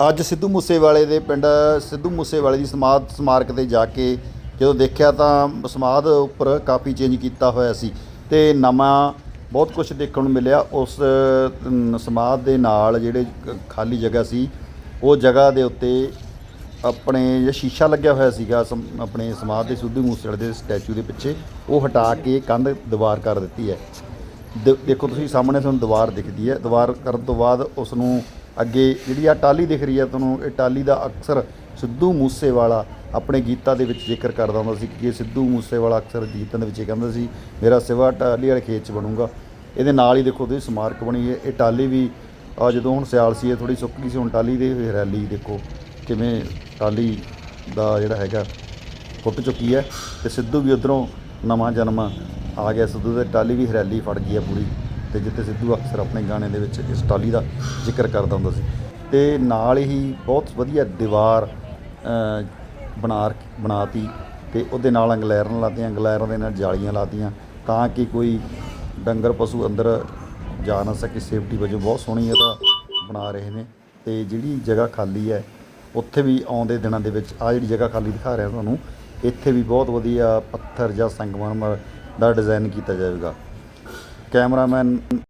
ਅੱਜ ਸਿੱਧੂ ਮੂਸੇਵਾਲੇ ਦੇ ਪਿੰਡ, ਸਿੱਧੂ ਮੂਸੇਵਾਲੇ ਦੀ ਸਮਾਧ ਸਮਾਰਕ ਤੇ ਜਾ ਕੇ ਜਦੋਂ ਦੇਖਿਆ ਤਾਂ ਸਮਾਧ ਉੱਪਰ ਕਾਫੀ ਚੇਂਜ ਕੀਤਾ ਹੋਇਆ ਸੀ ਤੇ ਨਵਾਂ ਬਹੁਤ ਕੁਝ ਦੇਖਣ ਨੂੰ ਮਿਲਿਆ। ਉਸ ਸਮਾਧ ਦੇ ਨਾਲ ਜਿਹੜੇ ਖਾਲੀ ਜਗ੍ਹਾ ਸੀ, ਉਹ ਜਗ੍ਹਾ ਦੇ ਉੱਤੇ ਆਪਣੇ ਜਿਹੜਾ ਸ਼ੀਸ਼ਾ ਲੱਗਿਆ ਹੋਇਆ ਸੀਗਾ, ਸਮ- ਆਪਣੇ ਸਮਾਧ ਦੇ ਸਿੱਧੂ ਮੂਸੇਵਾਲੇ ਦੇ ਸਟੈਚੂ ਦੇ ਪਿੱਛੇ, ਉਹ ਹਟਾ ਕੇ ਕੰਧ ਦੀਵਾਰ ਕਰ ਦਿੱਤੀ ਹੈ। ਦ- ਦੇਖੋ ਤੁਸੀਂ ਸਾਹਮਣੇ ਤੁਹਾਨੂੰ ਦੀਵਾਰ ਦਿਖਦੀ ਹੈ। ਦੀਵਾਰ ਕਰਨ ਤੋਂ ਬਾਅਦ ਉਸ ਨੂੰ ਅੱਗੇ ਜਿਹੜੀ ਆ ਟਾਲੀ ਦਿਖ ਰਹੀ ਹੈ ਤੁਹਾਨੂੰ, ਇਹ ਟਾਲੀ ਦਾ ਅਕਸਰ ਸਿੱਧੂ ਮੂਸੇਵਾਲਾ ਆਪਣੇ ਗੀਤਾਂ ਦੇ ਵਿੱਚ ਜ਼ਿਕਰ ਕਰਦਾ ਹੁੰਦਾ ਸੀ ਕਿ ਸਿੱਧੂ ਮੂਸੇਵਾਲਾ ਅਕਸਰ ਗੀਤਾਂ ਦੇ ਵਿੱਚ ਇਹ ਕਹਿੰਦਾ ਸੀ, ਮੇਰਾ ਸਿਵਾ ਟਾਲੀ ਵਾਲੇ ਖੇਤ 'ਚ ਬਣੂਗਾ। ਇਹਦੇ ਨਾਲ ਹੀ ਦੇਖੋ ਤੁਸੀਂ ਸਮਾਰਕ ਬਣੀ ਹੈ। ਇਹ ਟਾਲੀ ਵੀ ਆ ਜਦੋਂ ਹੁਣ ਸਿਆਲ ਸੀ, ਇਹ ਥੋੜੀ ਸੁੱਕ ਗਈ ਸੀ, ਹੁਣ ਟਾਲੀ ਦੇ ਹਰਿਆਲੀ ਦੇਖੋ ਕਿਵੇਂ ਟਾਲੀ ਦਾ ਜਿਹੜਾ ਹੈਗਾ ਫੁੱਟ ਚੁੱਕੀ ਹੈ ਤੇ ਸਿੱਧੂ ਵੀ ਉਧਰੋਂ ਨਵਾਂ ਜਨਮ ਆ ਗਿਆ। ਸਿੱਧੂ ਦੇ ਟਾਲੀ ਵੀ ਹਰਿਆਲੀ ਫੜ ਗਈ ਹੈ ਪੂਰੀ। ਤੇ ਜਿੱਥੇ ਸਿੱਧੂ ਅਕਸਰ ਆਪਣੇ ਗਾਣੇ ਦੇ ਵਿੱਚ ਇਸ ਟਾਲੀ ਦਾ ਜ਼ਿਕਰ ਕਰਦਾ ਹੁੰਦਾ ਸੀ। ਤੇ ਨਾਲ ਹੀ ਬਹੁਤ ਵਧੀਆ ਦੀਵਾਰ ਅ, ਬਣਾ ਰੱਖ- ਬਣਾਤੀ ਤੇ ਉਹਦੇ ਨਾਲ ਅੰਗਲੈਰਨ ਲਾਤੀਆਂ ਅੰਗਲੈਰਾਂ ਦੇ ਨਾਲ ਜਾਲੀਆਂ ਲਾਤੀਆਂ ਤਾਂ ਕਿ ਕੋਈ ਡੰਗਰ ਪਸ਼ੂ ਅੰਦਰ ਜਾ ਨਾ ਸਕੇ। ਸੇਫਟੀ ਵਜੋਂ ਬਹੁਤ ਸੋਹਣੀ ਇਹਦਾ ਬਣਾ ਰਹੇ ਨੇ ਤੇ ਜਿਹੜੀ ਜਗ੍ਹਾ ਖਾਲੀ ਹੈ ਉੱਥੇ ਵੀ ਆਉਂਦੇ ਦਿਨਾਂ ਦੇ ਵਿੱਚ ਆ ਜਿਹੜੀ ਜਗ੍ਹਾ ਖਾਲੀ ਦਿਖਾ ਰਿਹਾ ਤੁਹਾਨੂੰ ਇੱਥੇ ਵੀ ਬਹੁਤ ਵਧੀਆ ਪੱਥਰ ਜਾਂ ਸੰਗਮਰਮਰ ਦਾ ਡਿਜ਼ਾਈਨ ਕੀਤਾ ਜਾਵੇਗਾ। ക്യാമറാമാൻ